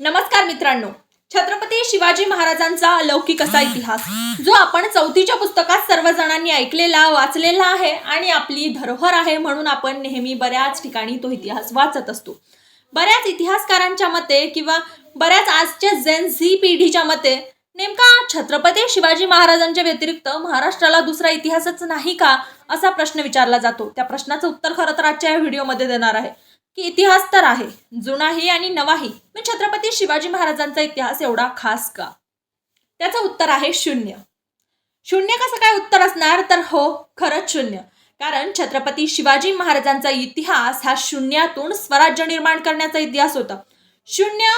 नमस्कार मित्रांनो. छत्रपती शिवाजी महाराजांचा अलौकिक असा इतिहास जो आपण चौथीच्या पुस्तकात सर्वजणांनी ऐकलेला वाचलेला आहे आणि आपली धरोहर आहे म्हणून आपण नेहमी बऱ्याच ठिकाणी तो इतिहास वाचत असतो. बऱ्याच इतिहासकारांच्या मते किंवा बऱ्याच आजच्या जेन झी पिढीच्या मते नेमका छत्रपती शिवाजी महाराजांच्या व्यतिरिक्त महाराष्ट्राला दुसरा इतिहासच नाही का असा प्रश्न विचारला जातो. त्या प्रश्नाचं उत्तर खरं तर आजच्या या व्हिडिओमध्ये देणार आहे. की इतिहास तर आहे जुनाही आणि नवाही पण छत्रपती शिवाजी महाराजांचा इतिहास एवढा खास का? त्याचं उत्तर आहे शून्य. शून्य कसं काय उत्तर असणार? तर हो खरंच शून्य. कारण छत्रपती शिवाजी महाराजांचा इतिहास हा शून्यातून स्वराज्य निर्माण करण्याचा इतिहास होता. शून्य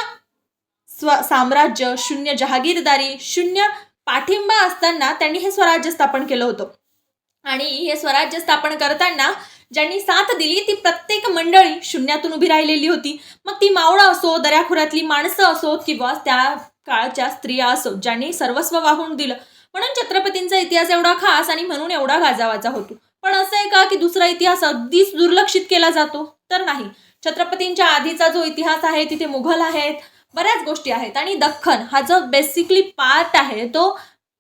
स्व साम्राज्य शून्य जहागीरदारी शून्य पाठिंबा असताना त्यांनी हे स्वराज्य स्थापन केलं होतं. आणि हे स्वराज्य स्थापन करताना ज्यांनी साथ दिली ती प्रत्येक मंडळी शून्यातून उभी राहिलेली होती. मग ती मावळं असो दऱ्याखोऱ्यातली माणसं असोत किंवा त्या काळच्या स्त्रिया असोत ज्यांनी सर्वस्व वाहून दिलं. म्हणून छत्रपतींचा इतिहास एवढा खास आणि म्हणून एवढा गाजावाचा होतो. पण असं आहे का की दुसरा इतिहास अगदीच दुर्लक्षित केला जातो? तर नाही. छत्रपतींच्या आधीचा जो इतिहास आहे तिथे मुघल आहेत बऱ्याच गोष्टी आहेत. आणि दख्खन हा जो बेसिकली पार्ट आहे तो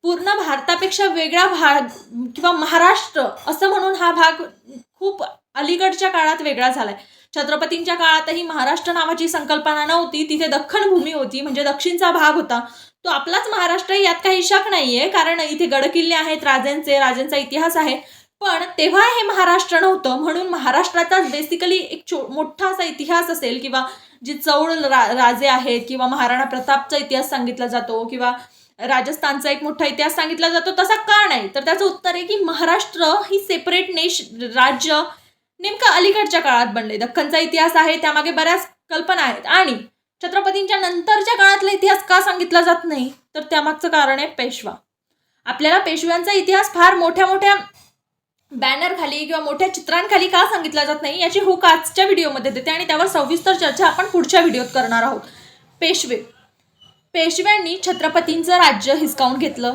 पूर्ण भारतापेक्षा वेगळा भाग किंवा महाराष्ट्र असं म्हणून हा भाग खूप अलीकडच्या काळात वेगळा झालाय. छत्रपतींच्या काळातही महाराष्ट्र नावाची संकल्पना नव्हती. तिथे दख्खन भूमी होती म्हणजे दक्षिणचा भाग होता. तो आपलाच महाराष्ट्र यात काही शक नाहीये कारण इथे गडकिल्ले आहेत राजांचे राजांचा इतिहास आहे. पण तेव्हा हे महाराष्ट्र नव्हतं म्हणून महाराष्ट्राचा बेसिकली एक छो मोठा असा इतिहास असेल किंवा जी चौळ रा राजे आहेत किंवा महाराणा प्रतापचा इतिहास सांगितला जातो किंवा राजस्थानचा एक मोठा इतिहास सांगितला जातो तसा का नाही? तर त्याचं उत्तर आहे की महाराष्ट्र ही सेपरेट नेश राज्य नेमकं अलीकडच्या काळात बनले दख्खनचा इतिहास आहे त्यामागे बऱ्याच कल्पना आहेत. आणि छत्रपतींच्या नंतरच्या काळातला इतिहास का सांगितला जात नाही? तर त्यामागचं कारण आहे पेशवा. आपल्याला पेशव्यांचा इतिहास फार मोठ्या मोठ्या बॅनर खाली किंवा मोठ्या चित्रांखाली का सांगितला जात नाही याची हुक आजच्या व्हिडिओमध्ये देते आणि त्यावर सविस्तर चर्चा आपण पुढच्या व्हिडिओत करणार आहोत. पेशवे. पेशव्यांनी छत्रपतींचं राज्य हिसकावून घेतलं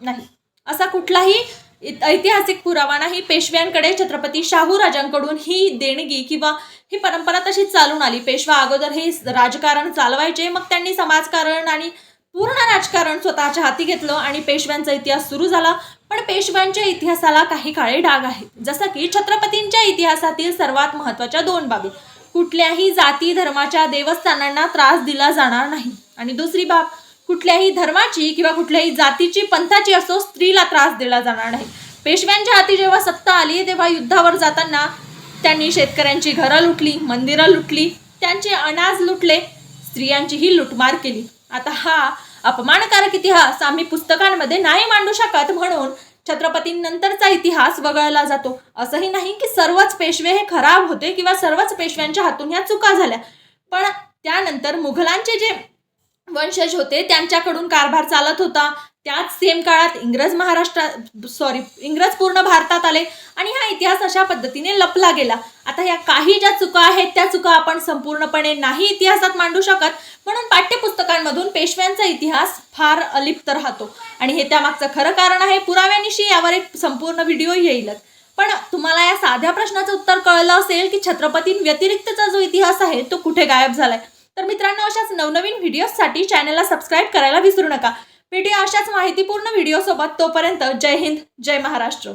नाही. असा कुठलाही इत- ऐतिहासिक पुरावा नाही. पेशव्यांकडे छत्रपती शाहू राजांकडून ही देणगी किंवा ही परंपरा तशीच चालून आली. पेशवा अगोदर हे राजकारण चालवायचे. मग त्यांनी समाजकारण आणि पूर्ण राजकारण स्वतःच्या हाती घेतलं आणि पेशव्यांचा इतिहास सुरू झाला. पण पेशव्यांच्या इतिहासाला काही काळे डाग आहेत. जसं की छत्रपतींच्या इतिहासातील सर्वात महत्त्वाच्या दोन बाबी. कुठल्याही जाती धर्माच्या देवस्थानांना त्रास दिला जाणार नाही. आणि दुसरी बाब कुठल्याही धर्माची किंवा कुठल्याही जातीची पंथाची असो स्त्रीला त्रास दिला जाणार नाही. पेशव्यांच्या हाती जेव्हा सत्ता आली तेव्हा युद्धावर जाताना त्यांनी शेतकऱ्यांची घरं लुटली मंदिरं लुटली त्यांचे अनाज लुटले स्त्रियांचीही लुटमार केली. आता हा अपमानकारक इतिहास आम्ही पुस्तकांमध्ये नाही मांडू शकत म्हणून छत्रपतींनंतरचा इतिहास वगळला जातो. असंही नाही की सर्वच पेशवे हे खराब होते किंवा सर्वच पेशव्यांच्या हातून ह्या चुका झाल्या. पण त्यानंतर मुघलांचे जे वंशज होते त्यांच्याकडून कारभार चालत होता. त्याच सेम काळात इंग्रज महाराष्ट्रात सॉरी इंग्रज पूर्ण भारतात आले आणि हा इतिहास अशा पद्धतीने लपला गेला. आता या काही ज्या चुका आहेत त्या चुका आपण संपूर्णपणे नाही इतिहासात मांडू शकत. म्हणून पाठ्यपुस्तकांमधून पेशव्यांचा इतिहास फार अलिप्त राहतो. आणि हे त्यामागचं खरं कारण आहे पुराव्यानिशी यावर एक संपूर्ण व्हिडिओ येईलच पण तुम्हाला या साध्या प्रश्नाचं उत्तर कळलं असेल की छत्रपतीं व्यतिरिक्तचा जो इतिहास आहे तो कुठे गायब झालाय. तर मित्रांनो अशाच नवनवीन व्हिडिओसाठी चॅनलला सबस्क्राईब करायला विसरू नका. भेटूया अशाच माहितीपूर्ण व्हिडिओसोबत तोपर्यंत जय हिंद जय महाराष्ट्र.